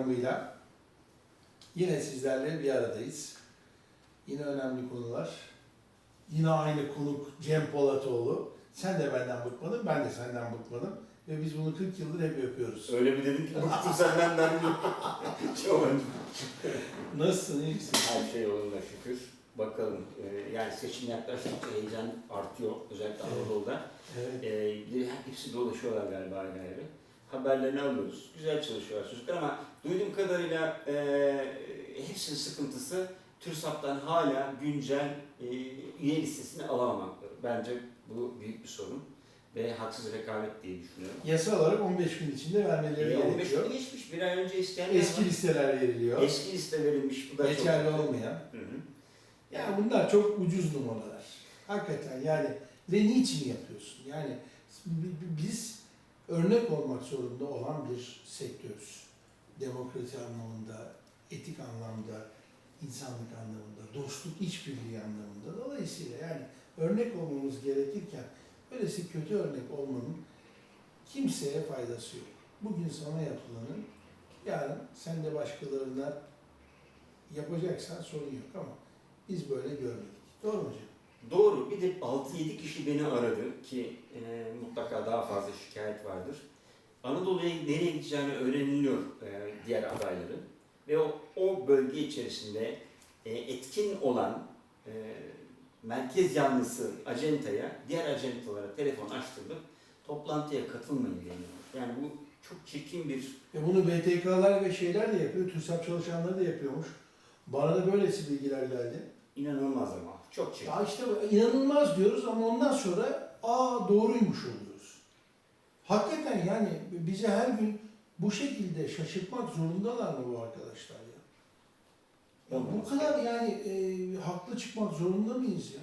programıyla yine sizlerle bir aradayız. Yine önemli konular. Yine aynı konuk Cem Polatoğlu. Sen de benden bıkmadın, ben de senden bıkmadım. Ve biz bunu 40 yıldır hep yapıyoruz. Öyle bir dedin ki bıktım senden ben de. Çok önemli. Nasılsın, iyi misin? Her şey yolunda şükür. Bakalım e, yani seçim yaklaştıkça heyecan artıyor özellikle Anadolu'da. Evet. E, de hepsi dolaşıyorlar galiba ayrı ayrı. Haberlerini alıyoruz. Güzel çalışıyorlar çocuklar ama duyduğum kadarıyla e, hepsinin sıkıntısı TÜRSAP'tan hala güncel e, üye listesini alamamakları. Bence bu büyük bir sorun ve haksız rekabet diye düşünüyorum. Yasa olarak 15 gün içinde vermeleri E, 15 gerekiyor. gün geçmiş, bir ay önce isteyenler Eski var. listeler veriliyor. Eski liste verilmiş, bu da Geçerli çok... olmayan. Hı hı. Yani bunlar çok ucuz numaralar. Hakikaten yani ve niçin yapıyorsun? Yani bi- bi- biz örnek olmak zorunda olan bir sektörüz. Demokrasi anlamında, etik anlamda, insanlık anlamında, dostluk, işbirliği anlamında. Dolayısıyla yani örnek olmamız gerekirken böylesi kötü örnek olmanın kimseye faydası yok. Bugün sana yapılanın yarın sen de başkalarına yapacaksan sorun yok ama biz böyle görmedik. Doğru mu hocam? Doğru. Bir de 6-7 kişi beni aradı ki e, mutlaka daha fazla şikayet vardır. Anadolu'ya nereye gideceğini öğreniliyor e, diğer adayların. Ve o, o bölge içerisinde e, etkin olan e, merkez yanlısı acentaya, diğer acentalara telefon açtırılıp toplantıya katılmayın deniyor. Yani bu çok çirkin bir E bunu BTK'lar ve şeyler de yapıyor, TÜRSAP çalışanları da yapıyormuş. Bana da böylesi bilgiler geldi. inanılmaz ama çok çirkin. Ya işte inanılmaz diyoruz ama ondan sonra aa doğruymuş oluyoruz. Hakikaten yani bize her gün bu şekilde şaşırtmak zorundalar mı bu arkadaşlar ya? Ya bu kadar yani e, haklı çıkmak zorunda mıyız ya?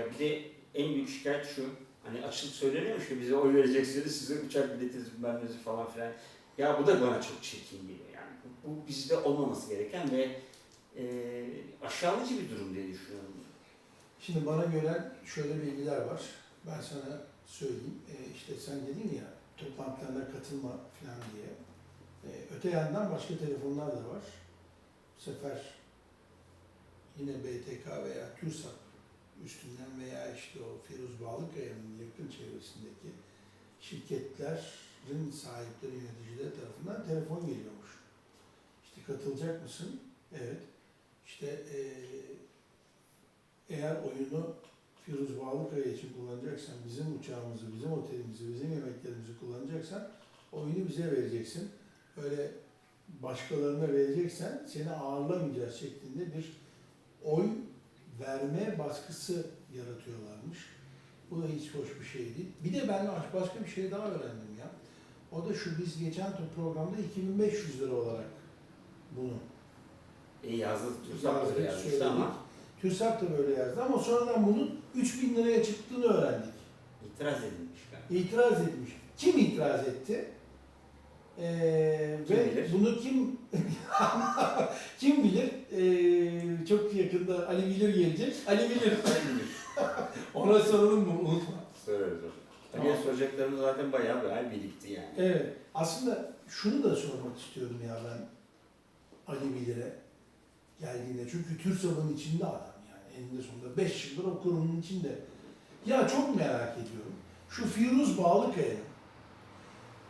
Ya bir de en büyük şikayet şu, hani açılıp söyleniyormuş ki bize oy vereceksiniz, size uçak bileti bilmem falan filan. Ya bu da bana çok çirkin geliyor yani. Bu, bu bizde olmaması gereken ve e, aşağılayıcı bir durum diye düşünüyorum. Şimdi bana gelen şöyle bilgiler var. Ben sana söyleyeyim. E, işte sen dedin ya toplantılarına katılma falan diye. E, öte yandan başka telefonlar da var. Bu sefer yine BTK veya TÜRSAP üstünden veya işte o Firuz Bağlıkaya'nın yakın çevresindeki şirketlerin sahipleri, yöneticileri tarafından telefon geliyormuş. İşte katılacak mısın? Evet. İşte eee eğer oyunu Firuz Bağlıkaya için kullanacaksan, bizim uçağımızı, bizim otelimizi, bizim yemeklerimizi kullanacaksan oyunu bize vereceksin. Öyle başkalarına vereceksen seni ağırlamayacağız şeklinde bir oy verme baskısı yaratıyorlarmış. Bu da hiç hoş bir şey değil. Bir de ben başka bir şey daha öğrendim ya. O da şu, biz geçen programda 2500 lira olarak bunu E yazdı, Yazdık, yazmıştı söyledik. ama TÜRSAP da böyle yazdı ama sonradan bunun 3000 liraya çıktığını öğrendik. itiraz edilmiş galiba. İtiraz etmiş. Kim itiraz etti? Ee, Kim ve bilir? bunu kim kim bilir? Ee, çok yakında Ali Bilir gelecek. Ali Bilir. Ona soralım mı? Unutma. Söyleriz hocam. Tamam. Soracaklarımız zaten bayağı bayağı birikti yani. Evet. Aslında şunu da sormak istiyorum ya ben Ali Bilir'e geldiğinde. Çünkü TÜRSAP'ın içinde adam yani eninde sonunda 5 yıldır o kurumun içinde. Ya çok merak ediyorum. Şu Firuz Bağlıkaya'nın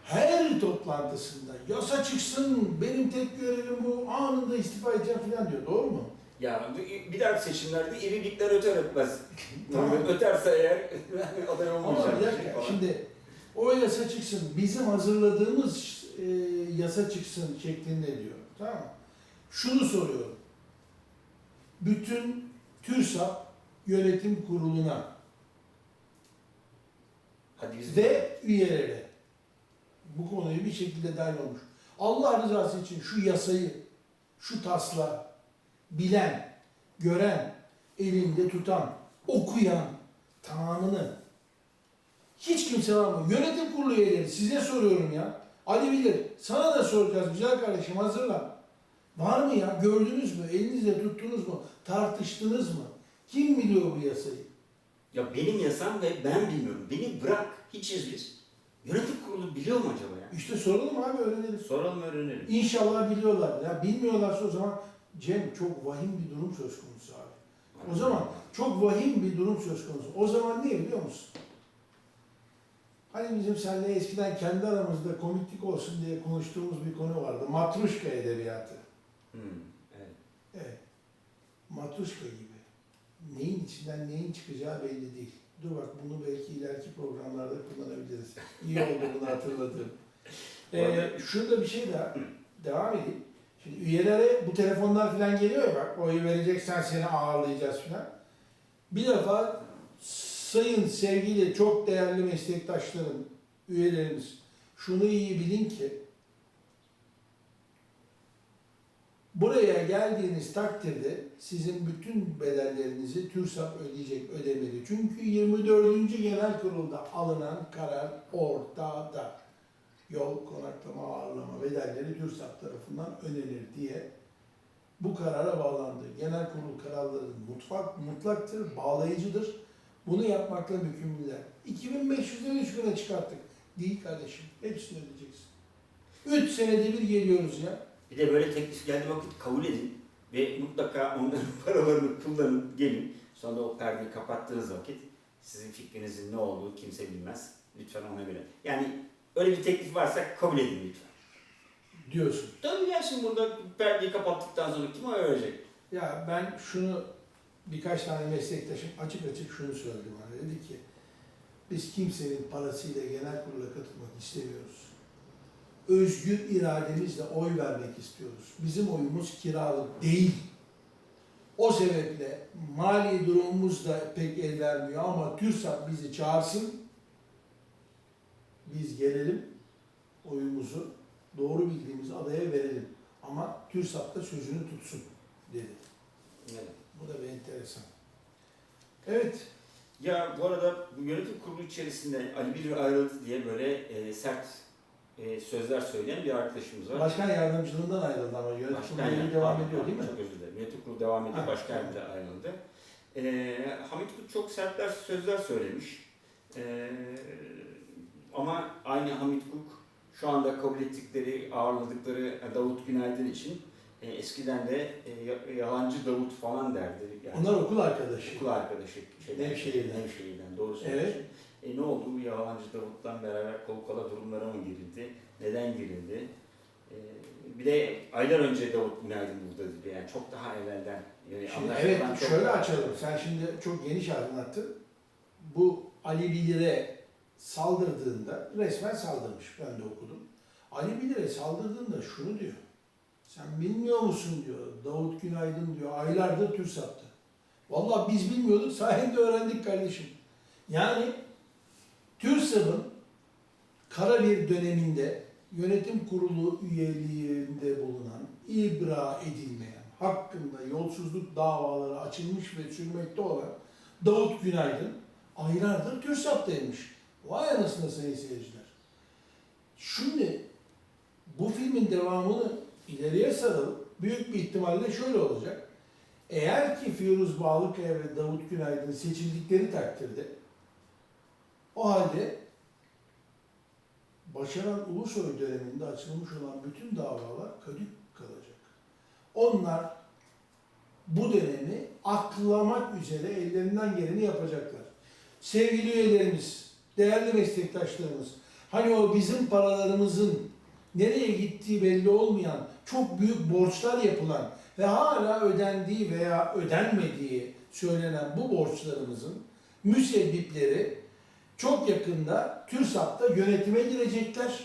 her toplantısında yasa çıksın, benim tek görevim bu, anında istifa edeceğim falan diyor. Doğru mu? Ya bir dahaki seçimlerde irilikler öter ötmez. Tamam. Öterse eğer aday Ama olmayacak. bir bir şey dakika, şimdi o yasa çıksın, bizim hazırladığımız e, yasa çıksın şeklinde diyor. Tamam? Şunu soruyorum. Bütün TÜRSAP yönetim kuruluna Hadi ve üyelere bu konuyu bir şekilde dahil olmuş. Allah rızası için şu yasayı, şu tasla bilen, gören, elinde tutan, okuyan, tamamını hiç kimse var mı? Yönetim kurulu üyeleri size soruyorum ya. Ali bilir. Sana da soracağız güzel kardeşim hazırlan. Var mı ya? Gördünüz mü? Elinizle tuttunuz mu? Tartıştınız mı? Kim biliyor bu yasayı? Ya benim yasam ve ben bilmiyorum. Beni bırak. Hiç biz. Yönetim kurulu biliyor mu acaba ya? İşte soralım abi öğrenelim. Soralım öğrenelim. İnşallah biliyorlar. Ya bilmiyorlarsa o zaman Cem çok vahim bir durum söz konusu abi. O zaman çok vahim bir durum söz konusu. O zaman ne biliyor musun? Hani bizim seninle eskiden kendi aramızda komiklik olsun diye konuştuğumuz bir konu vardı. Matruşka edebiyatı. Hmm, evet. Evet. Matruşka gibi. Neyin içinden neyin çıkacağı belli değil. Dur bak bunu belki ileriki programlarda kullanabiliriz. İyi oldu bunu hatırladığım. Ee, şurada bir şey daha. Devam edeyim. Şimdi üyelere bu telefonlar falan geliyor ya bak oyu vereceksen seni ağırlayacağız falan. Bir defa sayın sevgili çok değerli meslektaşlarım, üyelerimiz şunu iyi bilin ki buraya geldiğiniz takdirde sizin bütün bedellerinizi TÜRSAP ödeyecek ödemeli. Çünkü 24. Genel Kurul'da alınan karar ortada. Yol, konaklama, ağırlama bedelleri TÜRSAP tarafından ödenir diye bu karara bağlandı. Genel kurul kararları mutfak, mutlaktır, bağlayıcıdır. Bunu yapmakla mükümlüler. 2500'den 3 güne çıkarttık. Değil kardeşim. Hepsini ödeyeceksin. 3 senede bir geliyoruz ya. Bir de böyle teklif geldiği vakit kabul edin ve mutlaka onların paralarını kullanın, gelin. Sonra o perdeyi kapattığınız vakit sizin fikrinizin ne olduğu kimse bilmez. Lütfen ona göre. Yani öyle bir teklif varsa kabul edin lütfen. Diyorsun. Tabii gelsin burada perdeyi kapattıktan sonra kim oy verecek? Ya ben şunu birkaç tane meslektaşım açık açık şunu söyledi bana. Dedi ki biz kimsenin parasıyla genel kurula katılmak istemiyoruz. Özgür irademizle oy vermek istiyoruz. Bizim oyumuz kiralık değil. O sebeple mali durumumuz da pek el vermiyor ama TÜRSAP bizi çağırsın. Biz gelelim oyumuzu doğru bildiğimiz adaya verelim. Ama TÜRSAP da sözünü tutsun dedi. Evet. Bu da bir enteresan. Evet, Ya bu arada bu yönetim kurulu içerisinde Ali Bilir ayrıldı diye böyle e, sert e, sözler söyleyen bir arkadaşımız var. başkan yardımcılığından ayrıldı ama yönetim Başkan kurulu yani, devam pardon, ediyor değil mi? Çok özür dilerim. Yönetim kurulu devam ediyor. Ha, Başkan da ayrıldı. Ee, Hamit Kut çok sertler sözler söylemiş. Ee, ama aynı Hamit Kuk şu anda kabul ettikleri, ağırladıkları Davut Günaydın için e, eskiden de e, ya- yalancı Davut falan derdi. Yani Onlar okul arkadaşı. okul arkadaşı şeyden, Nevşehir'den. Nevşehir'den doğru söylüyorsun. Evet. E, ne oldu bu yalancı Davut'tan beraber kol kola durumlara mı girildi? Neden girildi? E, bir de aylar önce Davut Günaydın burada dedi. Yani çok daha evvelden. Yani Şimdi evet çok şöyle daha- açalım. Sen şimdi çok geniş anlattın. Bu Ali Bilir'e saldırdığında resmen saldırmış. Ben de okudum. Ali Bilir'e saldırdığında şunu diyor. Sen bilmiyor musun diyor. Davut Günaydın diyor. Aylardır TÜRSAP'ta. Vallahi biz bilmiyorduk. Sayende öğrendik kardeşim. Yani TÜRSAP'ın kara bir döneminde yönetim kurulu üyeliğinde bulunan, ibra edilmeyen, hakkında yolsuzluk davaları açılmış ve sürmekte olan Davut Günaydın aylardır TÜRSAP'taymış. Vay anasını sayın seyirciler. Şimdi bu filmin devamını ileriye sarılıp büyük bir ihtimalle şöyle olacak. Eğer ki Firuz Bağlıkaya ve Davut Günaydın seçildikleri takdirde o halde Başaran Ulusoy döneminde açılmış olan bütün davalar kadük kalacak. Onlar bu dönemi aklamak üzere ellerinden geleni yapacaklar. Sevgili üyelerimiz, değerli meslektaşlarımız, hani o bizim paralarımızın nereye gittiği belli olmayan, çok büyük borçlar yapılan ve hala ödendiği veya ödenmediği söylenen bu borçlarımızın müsebbipleri çok yakında TÜRSAP'ta yönetime girecekler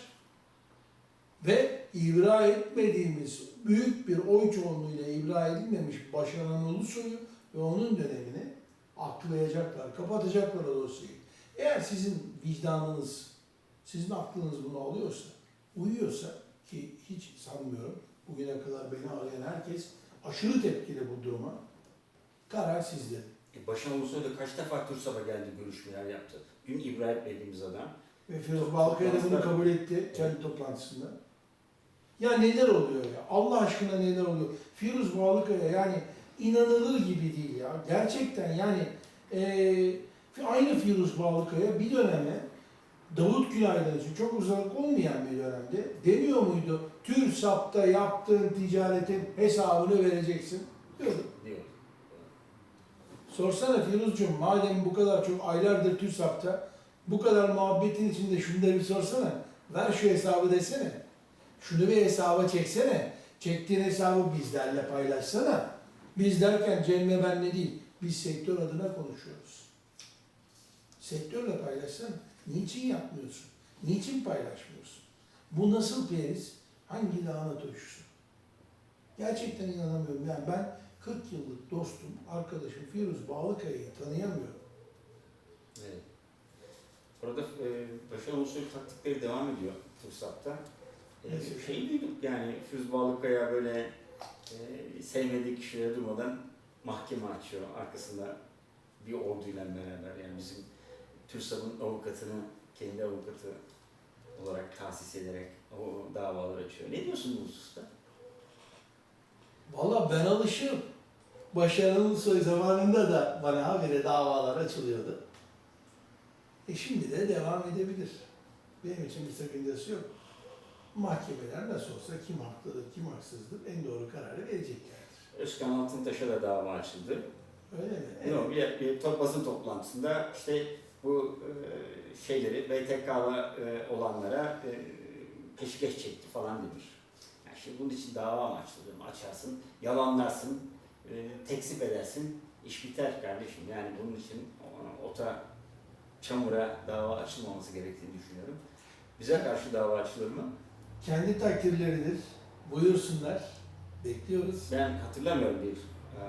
ve ibra etmediğimiz büyük bir oy çoğunluğuyla ibra edilmemiş Başaran Ulusoy'u ve onun dönemini aklayacaklar, kapatacaklar o dosyayı. Eğer sizin vicdanınız, sizin aklınız bunu alıyorsa, uyuyorsa ki hiç sanmıyorum bugüne kadar beni arayan herkes aşırı tepkili bu duruma. Karar sizde. E, Başkan Ulusoy da kaç defa TÜRSAP'a geldi, görüşmeler yaptı. Dün İbrahim dediğimiz adam. Ve Firuz Balkaya da bunu kabul etti kendi toplantısında. Ya neler oluyor ya? Allah aşkına neler oluyor? Firuz Balkaya yani inanılır gibi değil ya. Gerçekten yani eee aynı Firuz Balkaya bir döneme Davut Günaydın için çok uzak olmayan bir dönemde demiyor muydu? TÜRSAP'ta yaptığın ticaretin hesabını vereceksin diyordu. Sorsana Firuzcuğum madem bu kadar çok aylardır TÜRSAP'ta bu kadar muhabbetin içinde şunları bir sorsana. Ver şu hesabı desene. Şunu bir hesaba çeksene. Çektiğin hesabı bizlerle paylaşsana. Biz derken Cemre benle değil. Biz sektör adına konuşuyoruz. Sektörle paylaşsana. Niçin yapmıyorsun? Niçin paylaşmıyorsun? Bu nasıl periz? Hangi lahana turşusu? Gerçekten inanamıyorum. Yani ben 40 yıllık dostum, arkadaşım Firuz Bağlıkaya'yı tanıyamıyorum. Evet. Orada e, başarılı usul taktikleri devam ediyor Tursap'ta. E, Mesela? şey duyduk yani Füz Bağlıkaya böyle e, sevmediği kişilere durmadan mahkeme açıyor arkasında bir orduyla beraber yani bizim TÜRSAP'ın avukatını kendi avukatı olarak tahsis ederek o davaları açıyor. Ne diyorsun bu hususta? Valla ben alışığım. Başarılı soy zamanında da bana habire davalar açılıyordu. E şimdi de devam edebilir. Benim için bir sakıncası yok. Mahkemeler nasıl olsa kim haklıdır, kim haksızdır en doğru kararı vereceklerdir. Özkan Altıntaş'a da dava açıldı. Öyle mi? Yok, bir, bir top, basın toplantısında işte bu e, şeyleri BTK'lı e, olanlara e, peşkeş çekti falan demiş. Şimdi bunun için dava mı? Açarsın, yalanlarsın, e, tekzip edersin, iş biter kardeşim. Yani bunun için ota, çamura dava açılmaması gerektiğini düşünüyorum. Bize karşı dava açılır mı? Kendi takdirleridir. Buyursunlar. Bekliyoruz. Ben hatırlamıyorum bir e,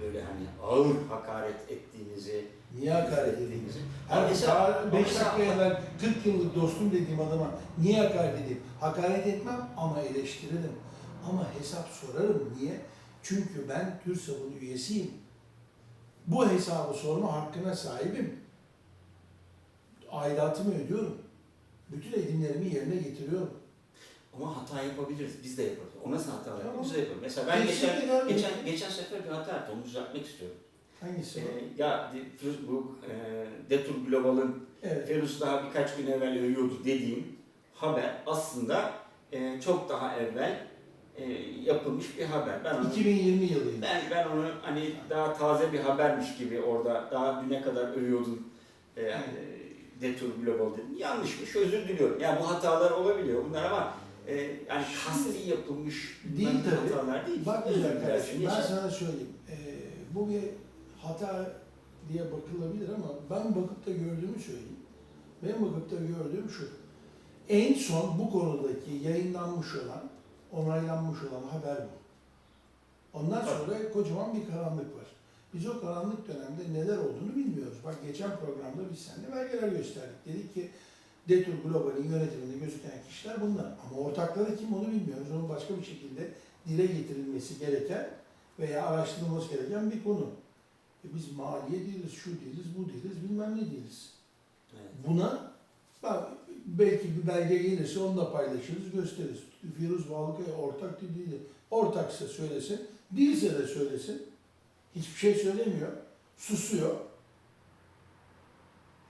böyle hani ağır hakaret ettiğinizi, Niye hakaret edeyim? ettiğinizi. Her Mesela- 5 dakika evvel 40 yıllık dostum dediğim adama niye hakaret edeyim? Hakaret etmem ama eleştiririm. Ama hesap sorarım. Niye? Çünkü ben TÜRSAP'ın üyesiyim. Bu hesabı sorma hakkına sahibim. Aidatımı ödüyorum. Bütün edimlerimi yerine getiriyorum. Ama hata yapabiliriz. Biz de yaparız. O nasıl hata yapar? Tamam. Biz de yaparız. Mesela ben geçen, yani. geçen, geçen sefer bir hata yaptım. Onu düzeltmek istiyorum. Hangisi Ee, o? ya bu e, Detur Global'ın Evet. Ferus daha birkaç gün evvel övüyordu dediğim haber aslında e, çok daha evvel e, yapılmış bir haber. Ben onu, 2020 yılıydı. ben, ben onu hani daha taze bir habermiş gibi orada daha düne kadar övüyordun e, e, Detur Global dedim. Yanlışmış özür diliyorum. Yani bu hatalar olabiliyor bunlar ama e, yani kasti yapılmış Değil tabii. hatalar değil. Bak güzel kardeşim, ben sana söyleyeyim. Ee, bu bir hata diye bakılabilir ama ben bakıp da gördüğümü söyleyeyim. Benim bakıp da gördüğüm şu. En son bu konudaki yayınlanmış olan, onaylanmış olan haber bu. Ondan sonra kocaman bir karanlık var. Biz o karanlık dönemde neler olduğunu bilmiyoruz. Bak geçen programda biz seninle belgeler gösterdik. Dedik ki Detur Global'in yönetiminde gözüken kişiler bunlar. Ama ortakları kim onu bilmiyoruz. Onun başka bir şekilde dile getirilmesi gereken veya araştırılması gereken bir konu. E biz maliye değiliz, şu değiliz, bu değiliz, bilmem ne değiliz. Evet. Buna bak belki bir belge gelirse onu da paylaşırız, gösteririz. Firuz Bağlıkaya ortak değil. Ortaksa söylesin, değilse de söylesin. Hiçbir şey söylemiyor, susuyor.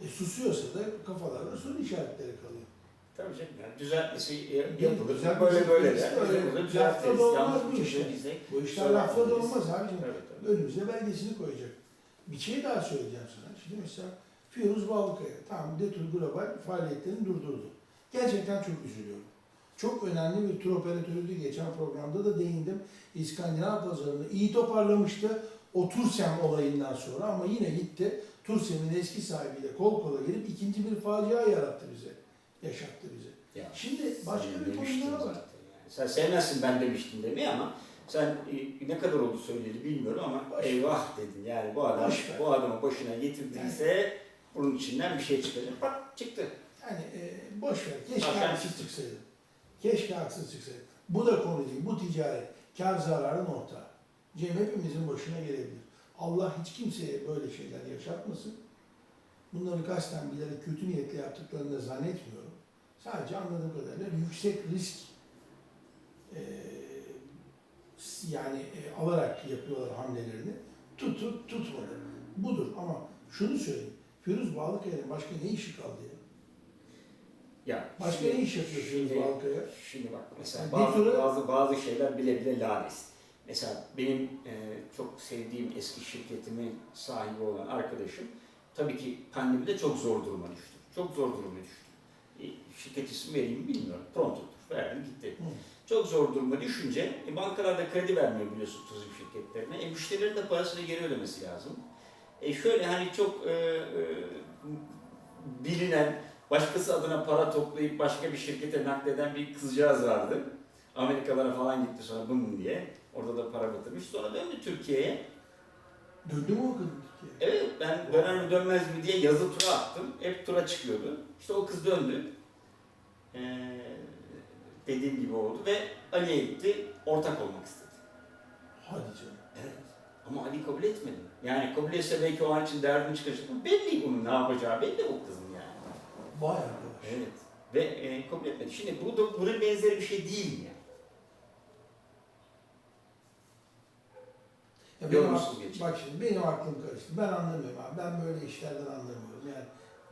E susuyorsa da kafalarda soru işaretleri kalıyor. Tabii canım. Yani düzeltmesi yapılır. Düzeltmesi böyle böyle de. Öyle Böyle düzeltiriz. Yanlış bu şey bize. Bu işler lafla da olmaz abicim. Evet, evet. önümüze belgesini koyacak. Bir şey daha söyleyeceğim sana. Şimdi mesela Firuz Bağlıkaya, tamam Detur Global faaliyetlerini durdurdu. Gerçekten çok üzülüyorum. Çok önemli bir tur operatörüydü. Geçen programda da değindim. İskandinav pazarını iyi toparlamıştı. O Tursem olayından sonra ama yine gitti. Tursem'in eski sahibiyle kol kola gelip ikinci bir facia yarattı bize. Yaşattı bize. Ya, Şimdi başka sen bir konu daha var. yani. Sen sevmezsin ben demiştim demeyi ama sen e, ne kadar oldu söyledi bilmiyorum ama Boş. eyvah dedin. Yani bu adam ver. bu adamı başına getirdiyse bunun içinden bir şey çıkacak. Bak çıktı. Yani e, boş ver. Keşke Zaten- haksız çıksaydı. Keşke haksız çıksaydı. Bu da konu değil. Bu ticaret. Kar zararın ortağı. Cem hepimizin başına gelebilir. Allah hiç kimseye böyle şeyler yaşatmasın. Bunları kasten bilerek kötü niyetle yaptıklarını da zannetmiyorum. Sadece anladığım kadarıyla yüksek risk e, yani e, alarak yapıyorlar hamlelerini. Tutup tutmadı. Budur ama şunu söyleyeyim. Firuz Bağlıkaya'nın başka ne işi kaldı ya? Ya Başka şimdi- ne iş yapıyorsunuz şimdi- bu halkaya? Şimdi bak mesela Yani bazı, Defter'ı- bazı bazı şeyler bile bile lades. Mesela benim e, çok sevdiğim eski şirketimin sahibi olan arkadaşım tabii ki pandemide çok zor duruma düştü. Çok zor duruma düştü. E, şirket ismi vereyim mi bilmiyorum. Pronto'dur. Verdim gitti. Hı. Çok zor duruma düşünce e, bankalarda kredi vermiyor biliyorsun turizm şirketlerine. E, müşterilerin de parasını geri ödemesi lazım. E, şöyle hani çok e, e, bilinen başkası adına para toplayıp başka bir şirkete nakleden bir kızcağız vardı. Amerikalara falan gitti sonra bunun diye. Orada da para batırmış. Sonra döndü Türkiye'ye. Döndü mü o kadın? Evet ben döner mi dönmez mi diye yazı tura attım. Hep tura çıkıyordu. İşte o kız döndü. Ee, dediğim gibi oldu ve Ali'ye gitti. Ortak olmak istedi. Hadi canım. Evet. Ama Ali kabul etmedi. Yani kabul etse belki o an için derdini çıkaracak. Belli bunun ne yapacağı belli o kızın yani. Vay arkadaş. Evet. Ve e, kabul etmedi. Şimdi bu da bunun benzeri bir şey değil mi? Yani? Ya benim Yorumsuz ak- geçin. bak şimdi benim aklım karıştı. Ben anlamıyorum abi. Ben böyle işlerden anlamıyorum. Yani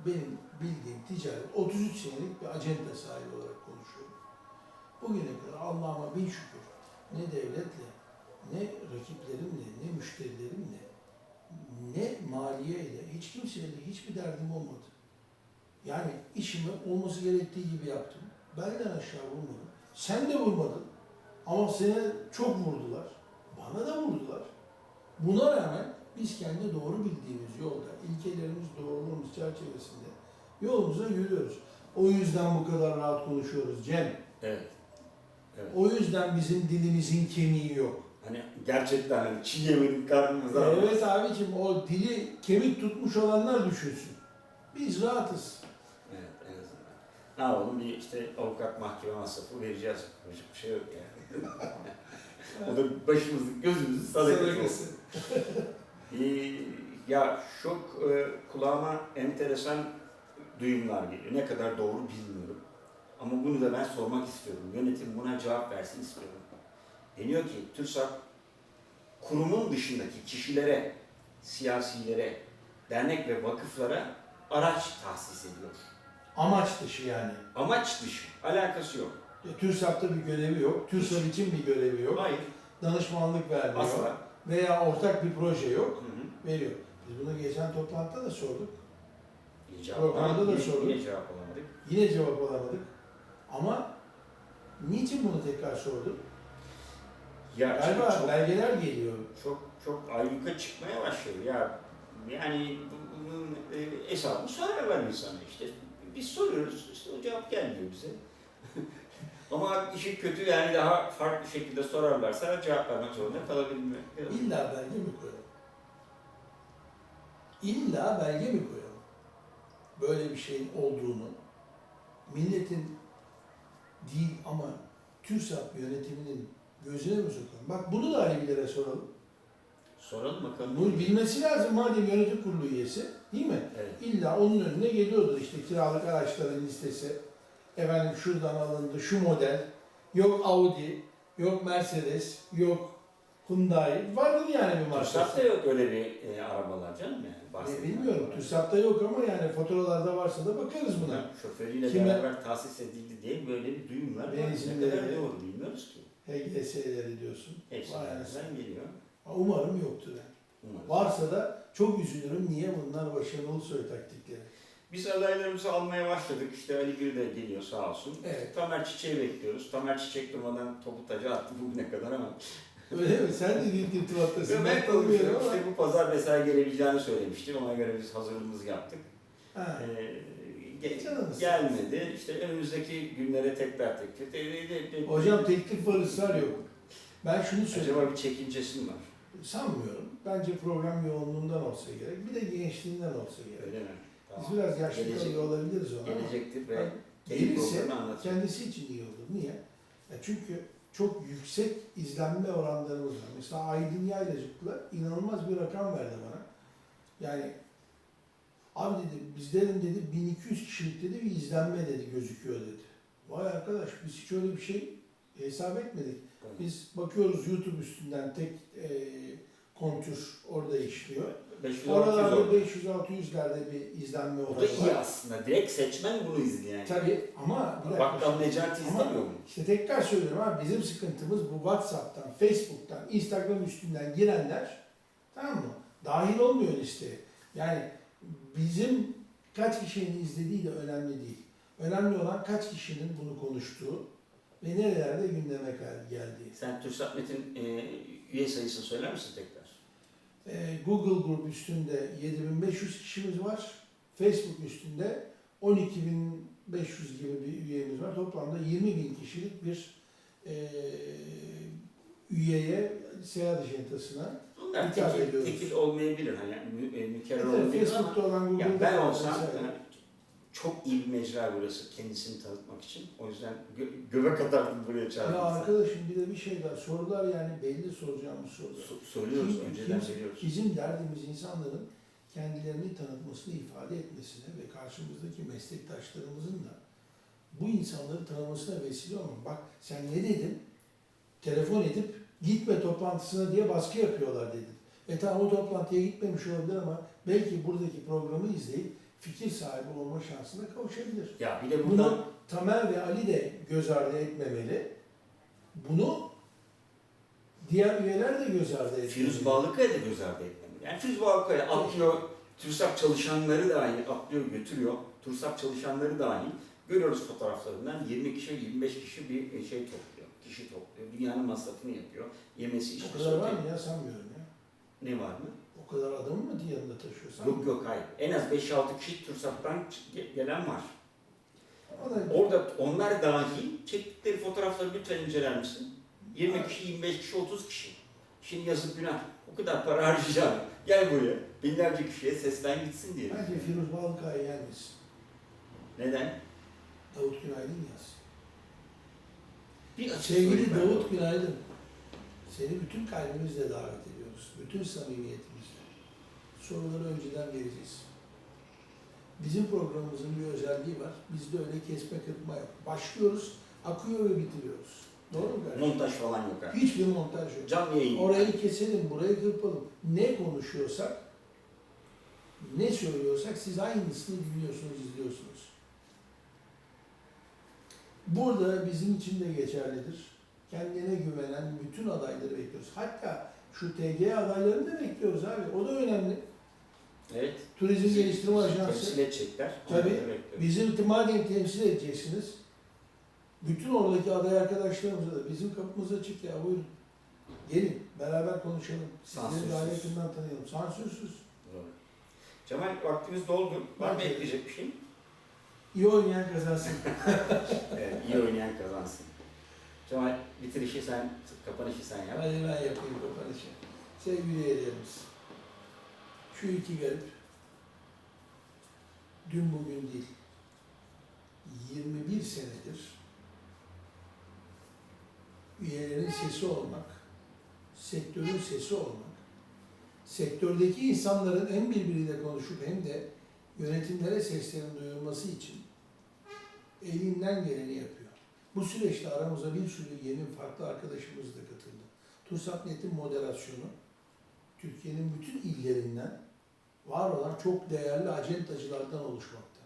benim bildiğim ticaret 33 senelik bir acenta sahibi olarak konuşuyorum. Bugüne kadar Allah'ıma bin şükür ne devletle, ne rakiplerimle, ne müşterilerimle, ne maliyeyle, hiç kimseyle hiçbir derdim olmadı. Yani işimi olması gerektiği gibi yaptım. Benden aşağı vurmadım. Sen de vurmadın. Ama seni çok vurdular. Bana da vurdular. Buna rağmen biz kendi doğru bildiğimiz yolda, ilkelerimiz, doğruluğumuz çerçevesinde yolumuza yürüyoruz. O yüzden bu kadar rahat konuşuyoruz Cem. Evet. Evet. O yüzden bizim dilimizin kemiği yok. Hani gerçekten hani çiğ yemedik karnımıza. Evet abicim o dili kemik tutmuş olanlar düşünsün. Biz rahatız. Evet, en azından. Ne yapalım? Bir işte avukat mahkeme masrafı vereceğiz. Yapacak bir şey yok yani. o da başımızı, gözümüzü sadakası olsun. Ee, ya çok e, kulağıma enteresan duyumlar geliyor. Ne kadar doğru bilmiyorum. Ama bunu da ben sormak istiyorum. Yönetim buna cevap versin istiyorum. Deniyor ki TÜRSAP kurumun dışındaki kişilere, siyasilere, dernek ve vakıflara araç tahsis ediyor. Amaç dışı yani. Amaç dışı, alakası yok. TÜRSAP'ta bir görevi yok. TÜRSAP için bir görevi yok. Hayır, Danışmanlık vermiyor. asla. Veya ortak bir proje yok. Hı hı. Veriyor. Biz bunu geçen toplantıda da sorduk. İyi cevap Programda da sorduk. Yine cevap alamadık. Yine cevap alamadık. Ama niçin bunu tekrar sorduk? Ya Galiba çok, belgeler geliyor. çok çok ayyuka çıkmaya başladı ya. Yani bu- bunun e, hesabını sorarlar insana işte. Biz soruyoruz, işte o cevap gelmiyor bize. Ama işi kötü yani daha farklı şekilde sorarlarsa cevap vermek zorunda kalabilmek. İlla belge mi koyalım? İlla belge mi koyalım? Böyle bir şeyin olduğunu, milletin değil ama TÜRSAP yönetiminin gözüne mi sokalım? Bak bunu da Alevilere soralım. Soralım bakalım. Bunu bilmesi lazım madem yönetim kurulu üyesi, değil mi? Evet. İlla onun önüne geliyordur işte kiralık araçların listesi. Efendim şuradan alındı şu model. Yok Audi, yok Mercedes, yok Hyundai. Vardır yani bir TÜRSAP'ta markası. yok öyle bir e, arabalar canım yani. Bahsedilen bilmiyorum. TÜRSAP'ta yok ama yani faturalarda varsa da bakarız buna. Şoförüyle Kime- beraber tahsis edildi diye böyle bir duyumlar var. Ne kadar doğru bilmiyoruz ki. HGS'leri diyorsun. Hepsi nereden geliyor. Umarım yoktur yani. Umarız. Varsa da çok üzülürüm. Niye bunlar Başarılı Ulusoy taktikleri? Biz adaylarımızı almaya başladık. İşte Ali Bir de geliyor sağ olsun. Evet. Tamer Çiçek'i bekliyoruz. Tamer Çiçek durmadan topu taca attı bugüne kadar ama. Öyle mi? Sen de ilk irtibattasın. ben konuşuyorum. ama. İşte bu pazar mesela gelebileceğini söylemişti. Ona göre biz hazırlığımızı yaptık. Ha. Ee, ge- gelmedi. İşte önümüzdeki günlere tekrar teklif. De- de- de- de- Hocam teklif var ısrar yok. Ben şunu söyleyeyim. Acaba bir çekincesi mi var? Sanmıyorum. Bence program yoğunluğundan olsa gerek. Bir de gençliğinden olsa gerek. Öyle mi? Biz biraz yaşlı Gelecek- kalıyor olabiliriz ona ama Gelecektir ve kendi gelirse anlatacak. kendisi için iyi olur. Niye? Ya çünkü çok yüksek izlenme oranlarımız var. Mesela Aydın Yaylacık'la inanılmaz bir rakam verdi bana. Yani abi dedi bizlerin dedi 1200 kişilik dedi bir izlenme dedi gözüküyor dedi. Vay arkadaş biz hiç öyle bir şey hesap etmedik. Biz bakıyoruz YouTube üstünden tek e, kontür orada işliyor. 500 Oralarda 600 500-600'lerde bir izlenme O da oranı iyi var. aslında. Direkt seçmen bunu izleyen. Tabii ama bir dakika. Bakkal Necati Ama- izlemiyor mu? İşte tekrar söylüyorum abi bizim sıkıntımız bu WhatsApp'tan, Facebook'tan, Instagram üstünden girenler tamam mı? Dahil olmuyor listeye. Yani bizim kaç kişinin izlediği de önemli değil. Önemli olan kaç kişinin bunu konuştuğu ve nerelerde gündeme gel- geldiği. Sen TürkSatNet'in e, üye sayısını söyler misin tekrar? Ee, Google Group üstünde 7500 kişimiz var. Facebook üstünde 12500 gibi bir üyemiz var. Toplamda 20.000 kişilik bir e, üyeye seyahat ajantasına Bunlar İtiraz tekil, ediyoruz. tekil olmayabilir. Hani mü, e, mükerrer Evet, olmayabilir ama Facebook'ta olan Google'da ya ben olan olsam vesaire. Çok iyi bir mecra burası kendisini tanıtmak için. O yüzden gö- göbek atardım buraya Ya çağırdım. arkadaşım bir de bir şey daha. Sorular yani belli soracağımız sorular. So- soruyoruz, Kim- önceden kim-. Bizim derdimiz insanların kendilerini tanıtmasını ifade etmesine ve karşımızdaki meslektaşlarımızın da bu insanları tanımasına vesile olmak. Bak sen ne dedin? Telefon edip gitme toplantısına diye baskı yapıyorlar dedin. E tamam o toplantıya gitmemiş olabilir ama belki buradaki programı izleyip fikir sahibi olma şansına kavuşabilir. Ya bir de Bunu buradan Tamer ve Ali de göz ardı etmemeli. Bunu diğer üyeler de göz ardı etmeli. Firuz Bağlıkaya da göz ardı etmemeli. Yani Firuz Bağlıkaya atlıyor, TÜRSAP çalışanları dahil atlıyor, götürüyor. TÜRSAP çalışanları dahil. Görüyoruz fotoğraflarından 20 kişi, 25 kişi bir şey topluyor. Kişi topluyor. Dünyanın masrafını yapıyor. Yemesi, O içmesi. kadar var mı ya sanmıyorum ya. Ne var mı? O kadar adamı mı yanında taşıyorsan? Yok yok hayır. En az 5-6 kişi TÜRSAP'tan ge- gelen var. Da Orada onlar dahil çektikleri fotoğrafları lütfen inceler misin? 20 kişi, 25 kişi, 30 kişi. Şimdi yazık günah. O kadar para harcayacağım. Gel buraya. Binlerce kişiye seslen gitsin diye. bence Firuz Balkaya gelmesin. Neden? Davut Günaydın yaz. Bir Sevgili Davut. Günaydın. Seni bütün kalbimizle davet ediyoruz. Bütün samimiyetimizle. Soruları önceden vereceğiz. Bizim programımızın bir özelliği var. Bizde öyle kesme kırpma yok. Başlıyoruz, akıyor ve bitiriyoruz. Doğru mu kardeşim? Montaj falan yok ha. Hiçbir montaj yok. Canlı yayın. Orayı keselim, burayı kırpalım. Ne konuşuyorsak, ne söylüyorsak siz aynısını dinliyorsunuz, izliyorsunuz. Burada bizim için de geçerlidir. Kendine güvenen bütün adayları bekliyoruz. Hatta şu TG adaylarını da bekliyoruz abi. O da önemli. Evet. Turizm Geliştirme Temsil Ajansı. edecekler. Tabii. Onları bekliyoruz. Bizim madem temsil edeceksiniz, bütün oradaki aday arkadaşlarımıza da bizim kapımız açık ya buyurun. Gelin beraber konuşalım. Sizleri daha yakından tanıyalım. Sansürsüz. Doğru. Cemal vaktimiz doldu. Var mı ekleyecek bir şey? İyi oynayan kazansın. Evet, iyi oynayan kazansın. Cemal bitirişi sen, kapanışı sen yap. Hadi ben yapayım kapanışı. Sevgili üyelerimiz, şu iki garip, dün bugün değil, 21 senedir üyelerin sesi olmak, sektörün sesi olmak, sektördeki insanların hem birbiriyle konuşup hem de yönetimlere seslerin duyulması için elinden geleni yapıyor. Bu süreçte aramıza bir sürü yeni farklı arkadaşımız da katıldı. TUSAPNet'in moderasyonu Türkiye'nin bütün illerinden var olan çok değerli acentacılardan oluşmakta.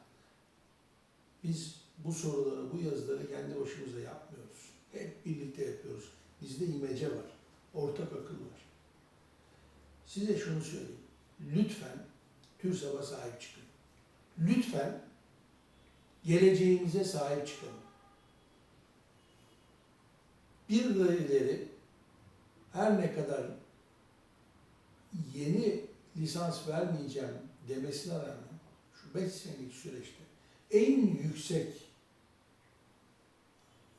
Biz bu soruları, bu yazıları kendi başımıza yapmıyoruz. Hep birlikte yapıyoruz. Bizde imece var. Ortak akıl var. Size şunu söyleyeyim. Lütfen TÜRSAB'a sahip çıkın. Lütfen geleceğimize sahip çıkalım. Birileri her ne kadar yeni lisans vermeyeceğim demesine rağmen şu 5 senelik süreçte en yüksek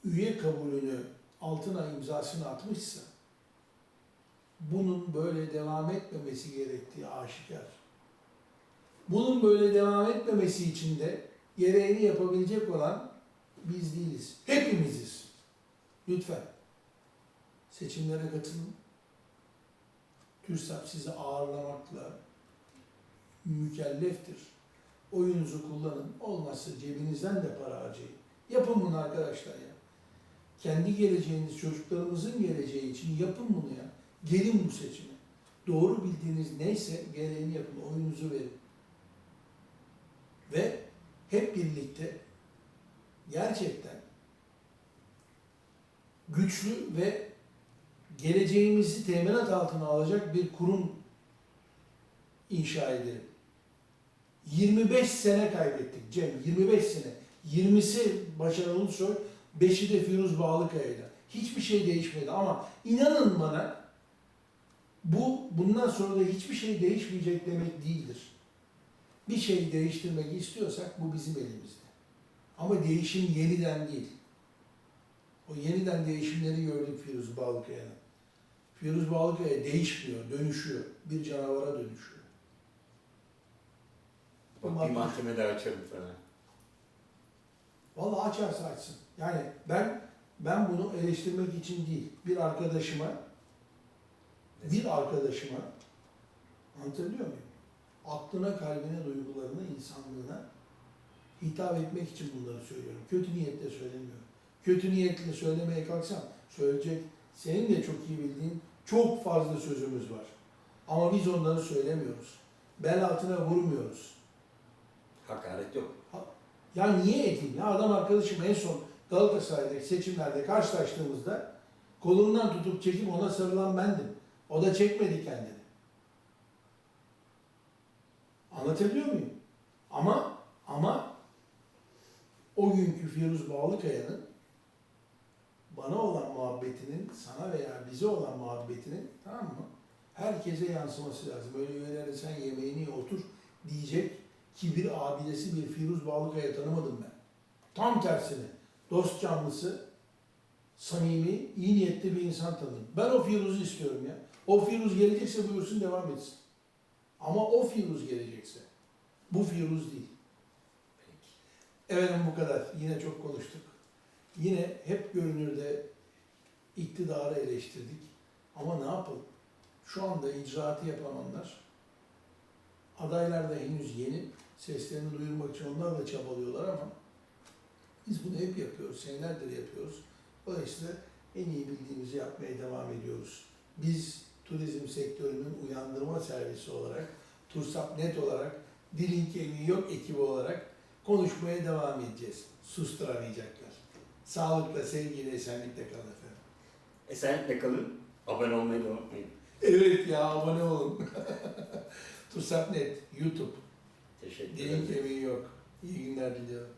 üye kabulünü altına imzasını atmışsa bunun böyle devam etmemesi gerektiği aşikar. Bunun böyle devam etmemesi için de gereğini yapabilecek olan biz değiliz. Hepimiziz. Lütfen seçimlere katılın. TÜRSAP sizi ağırlamakla mükelleftir. Oyunuzu kullanın. Olmazsa cebinizden de para harcayın. Yapın bunu arkadaşlar ya. Kendi geleceğiniz, çocuklarımızın geleceği için yapın bunu ya. Gelin bu seçime. Doğru bildiğiniz neyse gereğini yapın, oyunuzu verin. Ve hep birlikte gerçekten güçlü ve geleceğimizi teminat altına alacak bir kurum inşa edelim. 25 sene kaybettik Cem, 25 sene. 20'si Başar Ulusoy, 5'i de Firuz Bağlıkaya'yla. Hiçbir şey değişmedi ama inanın bana bu bundan sonra da hiçbir şey değişmeyecek demek değildir. Bir şey değiştirmek istiyorsak bu bizim elimizde. Ama değişim yeniden değil. O yeniden değişimleri gördük Firuz Bağlıkaya'nın. Firuz Bağlıkaya değişmiyor, dönüşüyor. Bir canavara dönüşüyor. Bak bir mahkeme daha açarım sana. Vallahi açarsa açsın. Yani ben ben bunu eleştirmek için değil, bir arkadaşıma, bir arkadaşıma anlatabiliyor muyum? Aklına, kalbine, duygularına, insanlığına hitap etmek için bunları söylüyorum. Kötü niyetle söylemiyorum. Kötü niyetle söylemeye kalksam söyleyecek, senin de çok iyi bildiğin çok fazla sözümüz var. Ama biz onları söylemiyoruz. Bel altına vurmuyoruz. Hakaret yok. Ya niye edeyim ya? Adam arkadaşım en son Galatasaray'daki seçimlerde karşılaştığımızda kolundan tutup çekip ona sarılan bendim. O da çekmedi kendini. Anlatabiliyor muyum? Ama ama o günkü Firuz Bağlıkaya'nın bana olan muhabbetinin, sana veya bize olan muhabbetinin tamam mı? Herkese yansıması lazım. Böyle üyelerle sen yemeğini ye, otur diyecek kibir abidesi bir Firuz Bağlıkaya tanımadım ben. Tam tersine dost canlısı, samimi, iyi niyetli bir insan tanıdım. Ben o Firuz'u istiyorum ya. O Firuz gelecekse buyursun devam etsin. Ama o Firuz gelecekse. Bu Firuz değil. Peki. Efendim bu kadar. Yine çok konuştuk. Yine hep görünürde iktidarı eleştirdik. Ama ne yapalım? Şu anda icraatı yapanlar adaylar da henüz yeni. Seslerini duyurmak için onlar da çabalıyorlar ama biz bunu hep yapıyoruz. Senelerdir yapıyoruz. Dolayısıyla en iyi bildiğimizi yapmaya devam ediyoruz. Biz turizm sektörünün uyandırma servisi olarak, Tursap Net olarak, Dilin Kemiği Yok ekibi olarak konuşmaya devam edeceğiz. Susturamayacaklar. Sağlıkla, sevgiyle, esenlikle kalın efendim. Esenlikle kalın. Abone olmayı da unutmayın. Evet ya abone olun. Tursap Net, YouTube. Teşekkür Dilin ederim. Kemiği Yok. İyi günler diliyorum.